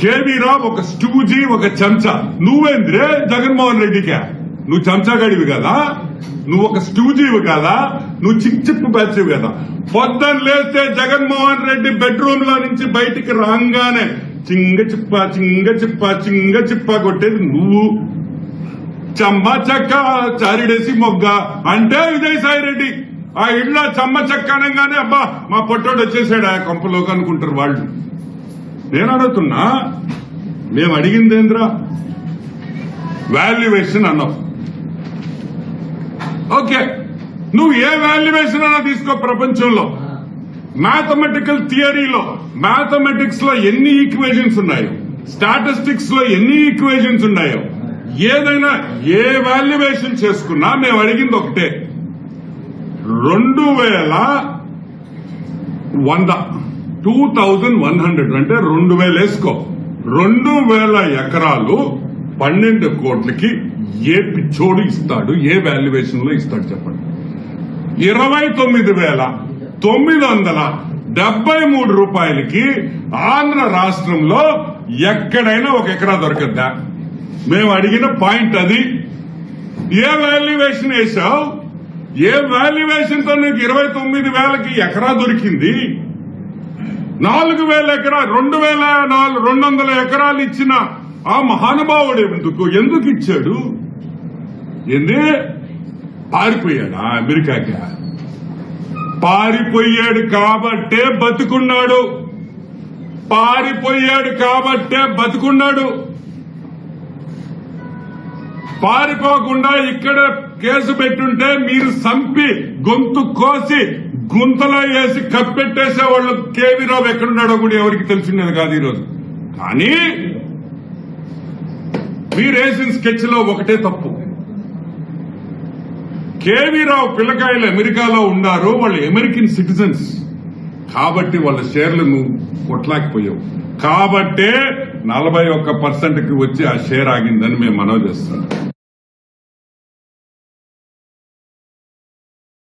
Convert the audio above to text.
KV ఒక స్టూజీ ఒక చెంచా. నువ్వేంద్రే? జగన్మోహన్ రెడ్డికే. నువ్వు చెంచాగాడివి కదా? నువ్వు ఒక స్టూజీవి కదా? నువ్వు చిక్ చిప్పు బ్యాచ్వి కదా? పొద్దున్న లేస్తే జగన్మోహన్ రెడ్డి బెడ్రూమ్లో నుంచి బయటికి రాగానే చింగ చిప్ప చింగ చిప్ప చింగ చిప్ప కొట్టేది నువ్వు. చమ్మ చెక్క చారిడేసి మొగ్గ. అంటే విజయసాయి రెడ్డి. ఆ ఇళ్ళ చమ్మ చెక్క అనగానే అబ్బా మా పొట్టోడు వచ్చేసాడు? ఆ కొంపలోకి అనుకుంటారు వాళ్ళు. నేను అడుగుతున్నా మేము అడిగిందేంద్రా వాల్యుయేషన్ అన్నావు. ఓకే నువ్వు ఏ వాల్యుయేషన్ అన్నా తీసుకో ప్రపంచంలో. మ్యాథమెటికల్ థియరీలో మ్యాథమెటిక్స్లో ఎన్ని ఈక్వేషన్స్ ఉన్నాయో స్టాటిస్టిక్స్లో ఎన్ని ఈక్వేషన్స్ ఉన్నాయో ఏదైనా ఏ వాల్యుయేషన్ చేసుకున్నా మేము అడిగింది ఒకటే. రెండు వేల వంద. టూ థౌజండ్ వన్ హండ్రెడ్ అంటే రెండు వేలు వేసుకో. రెండు వేల ఎకరాలు పన్నెండు కోట్లకి ఏ పిచ్చోడు ఇస్తాడు? ఏ వాల్యుయేషన్లో ఇస్తాడు చెప్పండి. ఇరవై తొమ్మిది వేల తొమ్మిది వందల డెబ్బై మూడు రూపాయలకి ఆంధ్ర రాష్ట్రంలో ఎక్కడైనా ఒక ఎకరా దొరకద్దా? మేము అడిగిన పాయింట్ అది. ఏ వాల్యుయేషన్ వేసావు ఏ వాల్యుయేషన్తో నీకు ఇరవై తొమ్మిది వేలకి ఎకరా దొరికింది? నాలుగు వేల ఎకరా రెండు వేల నాలుగు రెండు వందల ఎకరాలు ఇచ్చిన ఆ మహానుభావుడు ఎందుకు? ఎందుకు ఇచ్చాడు? ఏంది? పారిపోయాడా అమెరికాకి? పారిపోయాడు కాబట్టే బతుకున్నాడు. పారిపోయాడు కాబట్టే బతుకున్నాడు. పారిపోకుండా ఇక్కడ కేసు పెట్టుంటే మీరు సంపి గొంతు కోసి గుంతలో వేసి కప్పెట్టేసే వాళ్ళు కేవీ రావు ఎక్కడున్నాడో కూడా ఎవరికి తెలిసిండేది కాదు ఈరోజు. కానీ మీరు వేసిన స్కెచ్లో ఒకటే తప్పు. కేవీ రావు పిల్లకాయలు అమెరికాలో ఉన్నారు వాళ్ళు అమెరికన్ సిటిజన్స్. కాబట్టి వాళ్ళ షేర్లు నువ్వు కొట్లాకిపోయావు. కాబట్టే నలభై ఒక్క పర్సెంట్కి వచ్చి ఆ షేర్ ఆగిందని మేము మనవి చేస్తున్నాం.